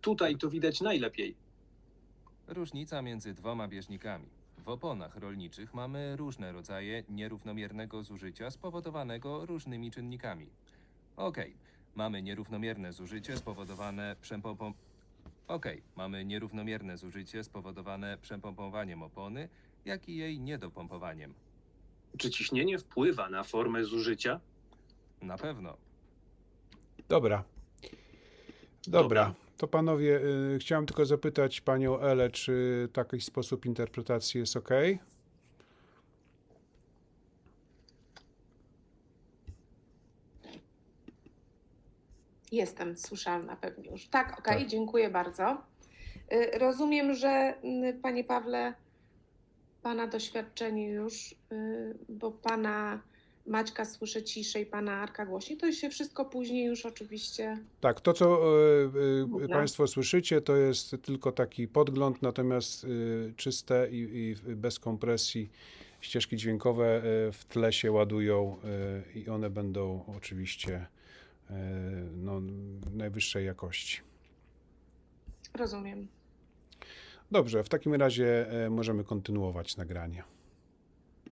Tutaj to widać najlepiej. Różnica między dwoma bieżnikami. W oponach rolniczych mamy różne rodzaje nierównomiernego zużycia spowodowanego różnymi czynnikami. Okej, mamy nierównomierne zużycie spowodowane przepompowaniem. Okej, mamy nierównomierne zużycie spowodowane przepompowaniem opony, jak i jej niedopompowaniem. Czy ciśnienie wpływa na formę zużycia? Na pewno. Dobra. Dobra. To panowie, y, chciałem tylko zapytać panią Elę, czy taki sposób interpretacji jest ok? Jestem słyszalna pewnie już. Tak, okej, Tak. dziękuję bardzo. Y, Rozumiem, że y, panie Pawle, pana doświadczenie już, y, bo pana Maćka słyszę ciszej, pana Arka głośniej, to się wszystko później już oczywiście. Tak, to co y, y, państwo słyszycie, to jest tylko taki podgląd, natomiast y, czyste i, i bez kompresji ścieżki dźwiękowe w tle się ładują y, i one będą oczywiście y, no, najwyższej jakości. Rozumiem. Dobrze, w takim razie możemy kontynuować nagranie.